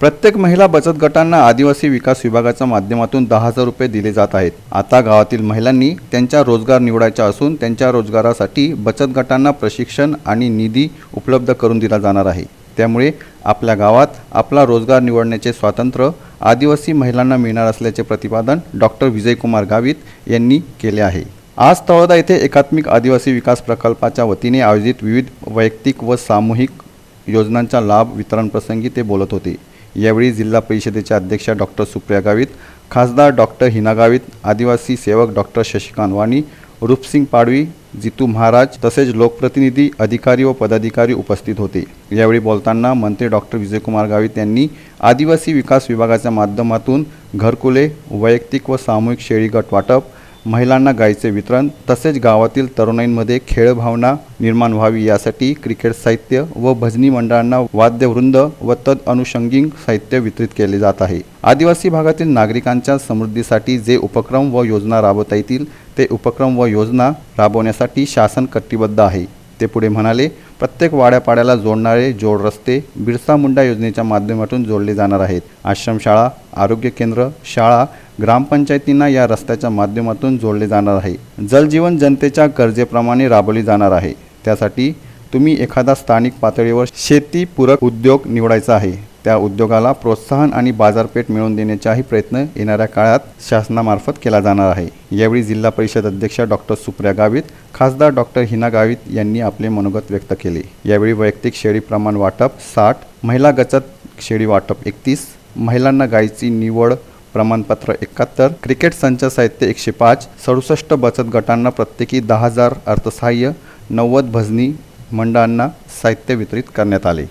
प्रत्येक महिला बचत गटांना आदिवासी विकास विभागाच्या माध्यमातून दहा हजार रुपये दिले जात आहेत. आता गावातील महिलांनी त्यांचा रोजगार निवडायचा असून त्यांच्या रोजगारासाठी बचत गटांना प्रशिक्षण आणि निधी उपलब्ध करून दिला जाणार आहे. त्यामुळे आपल्या गावात आपला रोजगार निवडण्याचे स्वातंत्र्य आदिवासी महिलांना मिळणार असल्याचे प्रतिपादन डॉक्टर विजयकुमार गावित यांनी केले आहे. आज तळोदा येथे एकात्मिक आदिवासी विकास प्रकल्पाच्या वतीने आयोजित विविध वैयक्तिक व सामूहिक योजनांचा लाभ वितरण प्रसंगी ते बोलत होते. यावेळी जिल्हा परिषदेच्या अध्यक्षा डॉक्टर सुप्रिया गावित खासदार डॉक्टर हिना गावित आदिवासी सेवक डॉक्टर शशिकांत वाणी रूपसिंग पाडवी जितू महाराज तसेच लोकप्रतिनिधी अधिकारी व पदाधिकारी उपस्थित होते. यावेळी बोलताना मंत्री डॉक्टर विजयकुमार गावित यांनी आदिवासी विकास विभागाच्या माध्यमातून घरकुले वैयक्तिक व सामूहिक शेळी गट वाटप महिलांना गायीचे वितरण तसेच गावातील तरुणाईंमध्ये खेळभावना निर्माण व्हावी यासाठी क्रिकेट साहित्य व भजनी मंडळांना वाद्यवृंद व तद अनुषंगिक साहित्य वितरित केले जात आहे. आदिवासी भागातील नागरिकांच्या समृद्धीसाठी जे उपक्रम व योजना राबवता येतील ते उपक्रम व योजना राबवण्यासाठी शासन कटिबद्ध आहे. ते पुढे म्हणाले प्रत्येक वाड्यापाड्याला जोडणारे जोड रस्ते बिरसा मुंडा योजनेच्या माध्यमातून जोडले जाणार आहेत. आश्रमशाळा आरोग्य केंद्र शाळा ग्रामपंचायतींना या रस्त्याच्या माध्यमातून जोडले जाणार आहे. जलजीवन जनतेच्या गरजेप्रमाणे राबवली जाणार आहे. त्यासाठी तुम्ही एखादा स्थानिक पातळीवर शेतीपूरक उद्योग निवडायचा आहे. त्या उद्योगाला प्रोत्साहन आणि बाजारपेठ मिळवून देण्याचाही प्रयत्न येणाऱ्या काळात शासनामार्फत केला जाणार आहे. यावेळी जिल्हा परिषद अध्यक्षा डॉक्टर सुप्रिया गावित खासदार डॉक्टर हिना गावित यांनी आपले मनोगत व्यक्त केले. यावेळी वैयक्तिक शेळी प्रमाण वाटप साठ महिला गचत शेळी वाटप एकतीस महिलांना गायीची निवड प्रमाणपत्र एकाहत्तर क्रिकेट संच साहित्य एकशे पाच सडुसष्ट बचत गटांना प्रत्येकी दहा हजार अर्थसहाय्य नव्वद भजनी मंडळांना साहित्य वितरित करण्यात आले.